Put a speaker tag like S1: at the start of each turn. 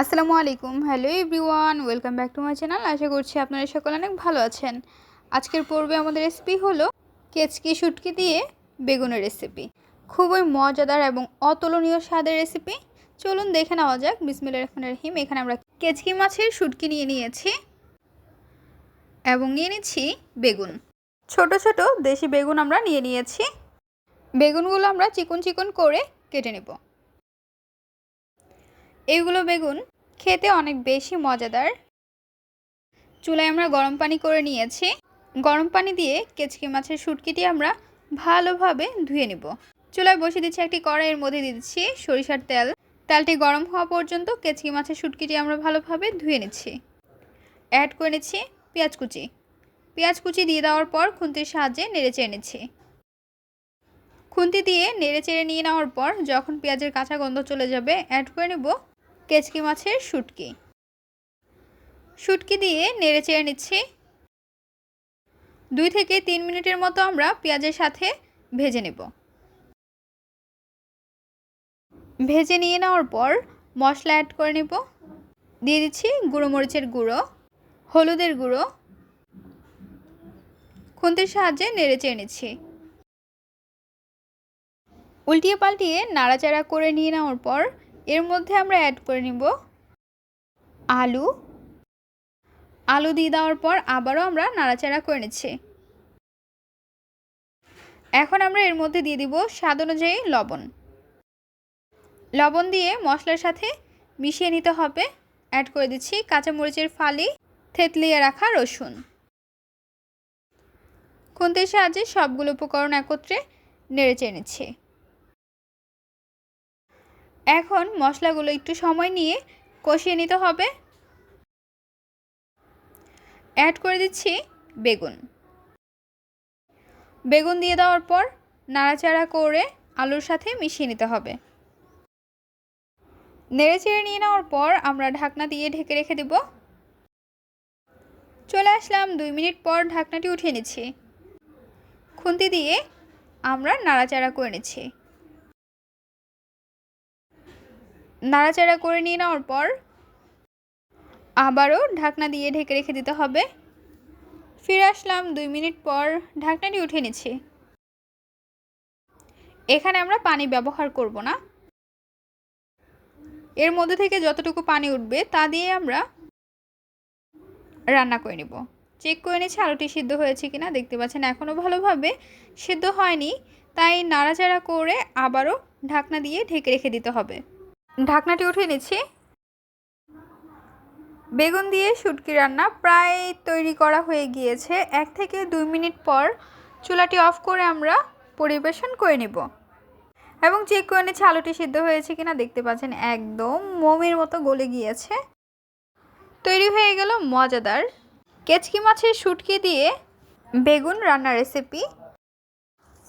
S1: আসসালামু আলাইকুম। Hello everyone, welcome back to my channel. আশা করছি আপনারা সকলে অনেক ভালো আছেন। আজকের পর্বে আমাদের রেসিপি হলো কেচকি শুটকি দিয়ে বেগুনের রেসিপি। খুবই মজাদার এবং অতুলনীয় স্বাদের রেসিপি। চলুন দেখে নেওয়া যাক। বিসমিল্লা রহমান রহিম। এখানে আমরা কেচকি মাছের শুটকি নিয়ে নিয়েছি এবং নিয়ে নিচ্ছি বেগুন। ছোট ছোট দেশি বেগুন আমরা নিয়ে নিয়েছি। বেগুনগুলো আমরা চিকন চিকন করে কেটে নেব। এইগুলো বেগুন খেতে অনেক বেশি মজাদার। চুলায় আমরা গরম পানি করে নিয়েছি। গরম পানি দিয়ে কেচকি মাছের শুটকিটি আমরা ভালোভাবে ধুয়ে নেব। চুলায় বসে দিচ্ছি একটি কড়াইয়ের মধ্যে দিচ্ছি সরিষার তেল। তেলটি গরম হওয়া পর্যন্ত কেচকি মাছের শুটকিটি আমরা ভালোভাবে ধুয়ে নিচ্ছি। অ্যাড করে নিচ্ছি পেঁয়াজ কুচি। পেঁয়াজ কুচি দিয়ে দেওয়ার পর খুন্তির সাহায্যে নেড়ে চেড়ে নিচ্ছি। খুন্তি দিয়ে নেড়ে চেড়ে নিয়ে নেওয়ার পর যখন পেঁয়াজের কাঁচা গন্ধ চলে যাবে, অ্যাড করে নেব কেচকি মাছের শুটকি। শুটকি দিয়ে নেড়ে চেড়ে নিচ্ছি। দুই থেকে তিন মিনিটের মতো আমরা পেঁয়াজের সাথে ভেজে নেব। ভেজে নিয়ে নেওয়ার পর মশলা অ্যাড করে নেব। দিয়ে দিচ্ছি গুঁড়ো মরিচের গুঁড়ো, হলুদের গুঁড়ো। খুন্তির সাহায্যে নেড়ে চেড়ে নিচ্ছি। উল্টিয়ে পাল্টিয়ে নাড়াচাড়া করে নিয়ে নেওয়ার পর এর মধ্যে আমরা অ্যাড করে নিব আলু। আলু দিয়ে দেওয়ার পর আবারও আমরা নাড়াচাড়া করে নিচ্ছি। এখন আমরা এর মধ্যে দিয়ে দিব স্বাদ অনুযায়ী লবণ। লবণ দিয়ে মশলার সাথে মিশিয়ে নিতে হবে। অ্যাড করে দিচ্ছি কাঁচামরিচের ফালি, থেতলিয়ে রাখা রসুন। খুন্তির সাহায্যে সবগুলো উপকরণ একত্রে নেড়ে চেয়ে এখন মশলাগুলো একটু সময় নিয়ে কষিয়ে নিতে হবে। অ্যাড করে দিচ্ছি বেগুন। বেগুন দিয়ে দেওয়ার পর নাড়াচাড়া করে আলুর সাথে মিশিয়ে নিতে হবে। নেড়ে চেড়ে নিয়ে নেওয়ার পর আমরা ঢাকনা দিয়ে ঢেকে রেখে দেব। চলে আসলাম দুই মিনিট পর ঢাকনাটি উঠিয়ে নিচ্ছি। খুন্তি দিয়ে আমরা নাড়াচাড়া করে নিচ্ছি। নাড়াচাড়া করে নিয়ে নেওয়ার পর আবারও ঢাকনা দিয়ে ঢেকে রেখে দিতে হবে। ফিরে আসলাম দুই মিনিট পর ঢাকনাটি উঠে নিচ্ছি। এখানে আমরা পানি ব্যবহার করব না। এর মধ্যে থেকে যতটুকু পানি উঠবে তা দিয়ে আমরা রান্না করে নিব। চেক করে নিচ্ছি আলুটি সিদ্ধ হয়েছে কিনা। দেখতে পাচ্ছেন এখনও ভালোভাবে সিদ্ধ হয়নি, তাই নাড়াচাড়া করে আবারও ঢাকনা দিয়ে ঢেকে রেখে দিতে হবে। ঢাকনাটি উঠিয়ে নিচ্ছি। বেগুন দিয়ে শুটকি রান্না প্রায় তৈরি করা হয়ে গিয়েছে। এক থেকে দুই মিনিট পর চুলাটি অফ করে আমরা পরিবেশন করে নেব। এবং চেক করে নিচ্ছি আলুটি সিদ্ধ হয়েছে কিনা দেখতে পাচ্ছেন, একদম মোমের মতো গলে গিয়েছে। তৈরি হয়ে গেল মজাদার কেচকি মাছের শুটকি দিয়ে বেগুন রান্নার রেসিপি